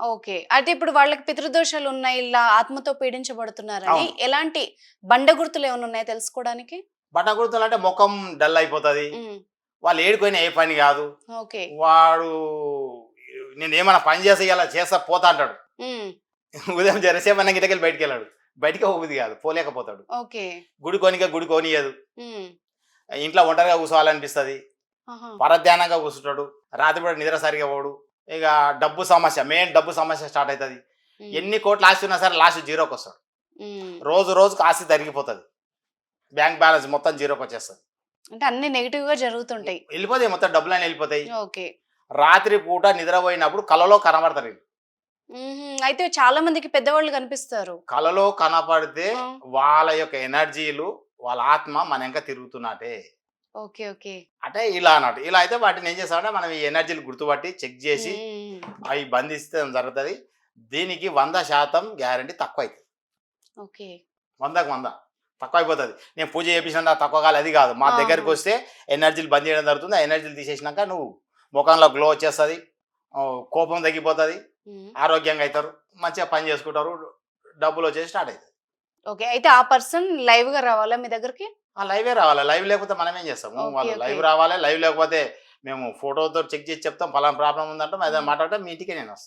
Okay. అయితే ఇప్పుడు వాళ్ళకి పితృదోషాలు ఉన్నాయి ఇలా ఆత్మతో పీడించబడుతున్నారని. ఎలాంటి బండ గుర్తులు ఏమైనా ఉన్నాయో తెలుసుకోవడానికి? బట్ట గుర్తులు అంటే ముఖం డల్ అయిపోతుంది. వాళ్ళు ఏడుకొని ఏ పని కాదు. ఓకే. వాడు నేను ఏమైనా పని చేసి ఇలా చేస్తా పోతా అంటాడు. ఉదయం జరసేపు అన్న గిటకెళ్ళి బయటికి వెళ్ళాడు. బయటికి పోబుద్ది కాదు పోలేకపోతాడు. ఓకే. గుడి కొనిక గుడి కొనియదు. ఇంట్లో ఒంటరిగా కూర్చోవాలనిపిస్తుంది. పరధ్యానంగా కూర్చుంటాడు. రాత్రిపూట నిద్ర సరిగా పోడు. ఇక డబ్బు సమస్య మెయిన్ డబ్బు సమస్య స్టార్ట్ అవుతుంది ఎన్ని కోట్లు ఆస్తి ఉన్నా సరే లాస్ట్ జీరోకి వస్తాడు. రోజు రోజుకు ఆస్తి తరిగిపోతుంది. బ్యాంక్ బ్యాలెన్స్ మొత్తం జీరోకి వచ్చేస్తుంది. అంటే అన్ని నెగిటివ్గా జరుగుతుంటాయి. వెళ్ళిపోతాయి మొత్తం డబ్బులన్నీ వెళ్ళిపోతాయి. ఓకే. రాత్రి పూట నిద్రపోయినప్పుడు కలలో కనబడతారు అయితే చాలా మందికి పెద్దవాళ్ళు కనిపిస్తారు. కలలో కనపడితే. వాళ్ళ యొక్క ఎనర్జీలు వాళ్ళ ఆత్మ మన వెనక తిరుగుతున్నట్టే ఓకే ఓకే. అంటే ఇలా అన్నట్టు. ఇలా అయితే వాటిని ఏం చేస్తామంటే మనం ఈ ఎనర్జీలు గుర్తుపట్టి చెక్ చేసి అవి బంధిస్తే జరుగుతుంది? దీనికి వంద శాతం గ్యారంటీ తక్కువ అవుతుంది ఓకే. వందకు వంద. తక్కువ అయిపోతుంది నేను పూజ చేయించిన తక్కువ కాదు అది కాదు. మా. దగ్గరికి వస్తే ఎనర్జీలు బంద్ చేయడం జరుగుతుంది. ఆ ఎనర్జీలు తీసేసినాక నువ్వు ముఖంలో గ్లో వచ్చేస్తుంది. కోపం తగ్గిపోతుంది. ఆరోగ్యంగా అవుతారు. మంచిగా పని చేసుకుంటారు. డబ్బులు వచ్చేసి స్టార్ట్ అవుతుంది ఓకే. అయితే ఆ పర్సన్ లైవ్గా రావాలా మీ దగ్గరికి? ఆ లైవే రావాలి? లైవ్ లేకపోతే మనం ఏం చేస్తాము వాళ్ళు. లైవ్ రావాలి లైవ్ లేకపోతే మేము ఫోటోతో చెక్ చేసి చెప్తాం పలానా ప్రాబ్లం ఉందంటే. మాట్లాడితే మీ ఇంటికి నేను వస్తాను